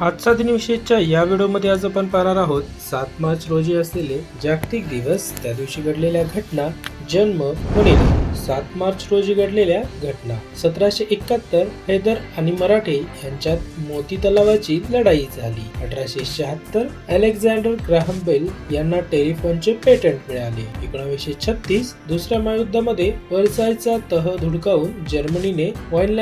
आजचा दिनविशेषच्या या व्हिडिओमध्ये आज आपण पाहणार आहोत सात मार्च रोजी असलेले जागतिक दिवस त्या दिवशी घडलेल्या घटना जन्म पुणे सात मार्च रोजी घडलेल्या घटना. सतराशे एकाहत्तर हैदर आणि मराठे यांच्यात मोती तलावाची लढाई झाली. अठराशे शहात्तर अलेक्झांडर ग्राहम बेल यांना टेलिफोनचे पेटंट मिळाले. एकोणीसशे छत्तीस दुसऱ्या महायुद्धामध्ये वर्सायचा तह धुडकावून जर्मनीने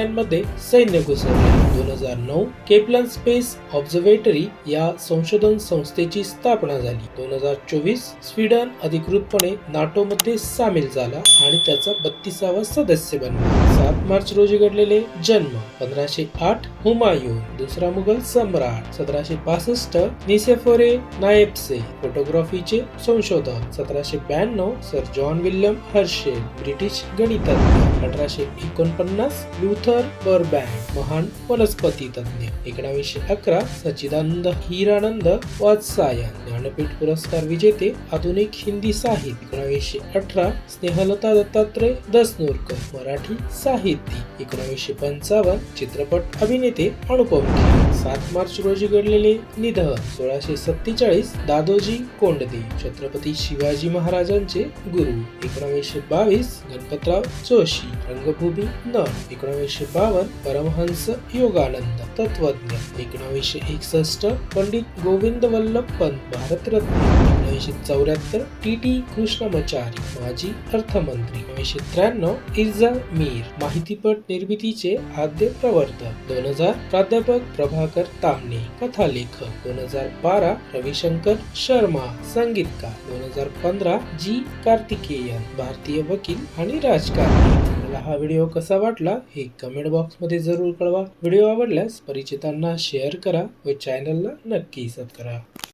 मध्ये सैन्य घुसवले. दोन हजार नऊ केपलन स्पेस ऑब्झर्वेटरी या संशोधन संस्थेची स्थापना झाली. दोन हजार चोवीस स्वीडन अधिकृतपणे नाटो मध्ये सामील झाला आणि त्याचा बत्तीसावा सदस्य बनला. सात मार्च रोजी घडलेले जन्म पंधराशे आठ हुमायून दुसरा मुघल सम्राट सतराशे पासष्ट निसेफोरे नायपसे फोटोग्राफीचे संशोधक सतराशे ब्याण्णव sir John William Herschel British गणितज्ञ अठराशे एकोणपन्नास लुथर बर्बॅक महान वनस्पती तज्ञ एकोणावीसशे अकरा सचिदानंद हिरानंद वात्सायन ज्ञानपीठ पुरस्कार विजेते आधुनिक हिंदी साहित्य एकोणावीसशे अठरा स्नेहलता दत्तात्रय दसनूरकर मराठी साहित्य एकोणावीसशे पंचावन्न चित्रपट अभिनेते अनुपम खेर सात मार्च रोजी घडलेले निधन सोळाशे सत्तेचाळीस दादोजी कोंडदे छत्रपती शिवाजी महाराजांचे गुरु. एकोणावीसशे बावीस गणपतराव जोशी रंगभूमी न एकोणावीसशे बावन्न परमहंस योगानंद तत्वज्ञ. एकोणावीसशे एकसष्ट पंडित गोविंद वल्लभ पंत भारतरत्न. एकोणीसशे चौऱ्याहत्तर टी टी कृष्णमचारी माजी अर्थमंत्री. एकोणीसशे त्र्याण्णव इर्जा मीर माहितीपट निर्मितीचे आद्य प्रवर्तक. दोन हजार प्राध्यापक प्रभाकर तामणे कथा लेखक दोन हजार बारा रविशंकर शर्मा संगीतकार. दोन हजार पंधरा जी कार्तिकेयन भारतीय वकील आणि राजकारणी. मला हा व्हिडिओ कसा वाटला हे कमेंट बॉक्समध्ये जरूर कळवा. व्हिडिओ आवडल्यास परिचितांना शेअर करा व चॅनलला नक्की सबस्क्राईब करा.